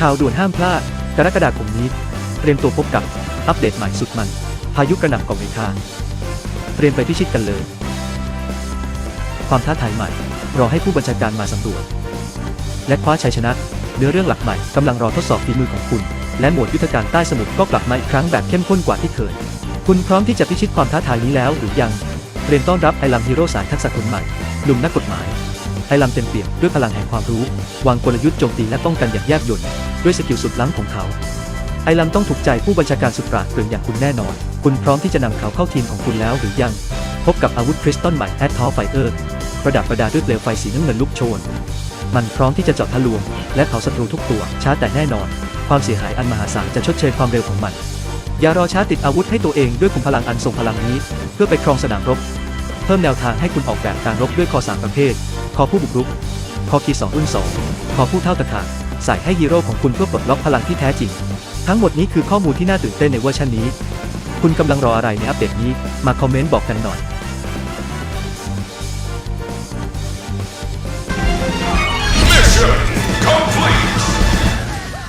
ข่าวด่วนห้ามพลาด กรกฎาคมนี้ เตรียมตัวพบกับอัปเดตใหม่สุดมัน พายุกระหน่ำกองเมฆาเตรียมไปพิชิตกันเลย ความท้าทายใหม่ รอให้ผู้บัญชาการมาสำรวจ และคว้าชัยชนะ เนื้อเรื่องหลักใหม่กำลังรอทดสอบฝีมือของคุณ และหมวดยุทธการใต้สมุทรก็กลับมาอีกครั้งแบบเข้มข้นกว่าที่เคย คุณพร้อมที่จะพิชิตความท้าทายนี้แล้วหรือยังเตรียมต้อนรับไอลัมฮีโร่สายทักษะคนใหม่หนุ่มนักกฎหมายไอลัมเต็มเปี่ยมด้วยพลังแห่งความรู้ วางกลยุทธ์โจมตีและป้องกันอย่างแยบยล ด้วยสกิลสุดล้ำของเขา ไอลัมต้องถูกใจผู้บัญชาการสุดปราดเปรื่องอย่างคุณแน่นอน คุณพร้อมที่จะนำเขาเข้าทีมของคุณแล้วหรือยัง พบกับอาวุธคริสตัลใหม่แอดทอไฟเออร์ประดับประดาด้วยเปลวไฟสีน้ำเงินลุกโชน มันพร้อมที่จะเจาะทะลวง และเผาศัตรูทุกตัวช้าแต่แน่นอน ความเสียหายอันมหาศาลจะชดเชยความเร็วของมัน อย่ารอช้าติดอาวุธให้ตัวเองด้วยขุมพลังอันทรงพลังนี้ เพื่อไปครองสนามรบ เพิ่มแนวทางให้คุณออกแบบการรบด้วยคอสามประเภท คอผู้บุกรุก คอคีสองรุ่นสองคอผู้เท่าตะขาบ ใส่ให้ฮีโร่ของคุณเพื่อปลดล็อกพลังที่แท้จริง ทั้งหมดนี้คือข้อมูลที่น่าตื่นเต้นในเวอร์ชันนี้ คุณกำลังรออะไรในอัปเดตนี้ มาคอมเมนต์บอกกันหน่อย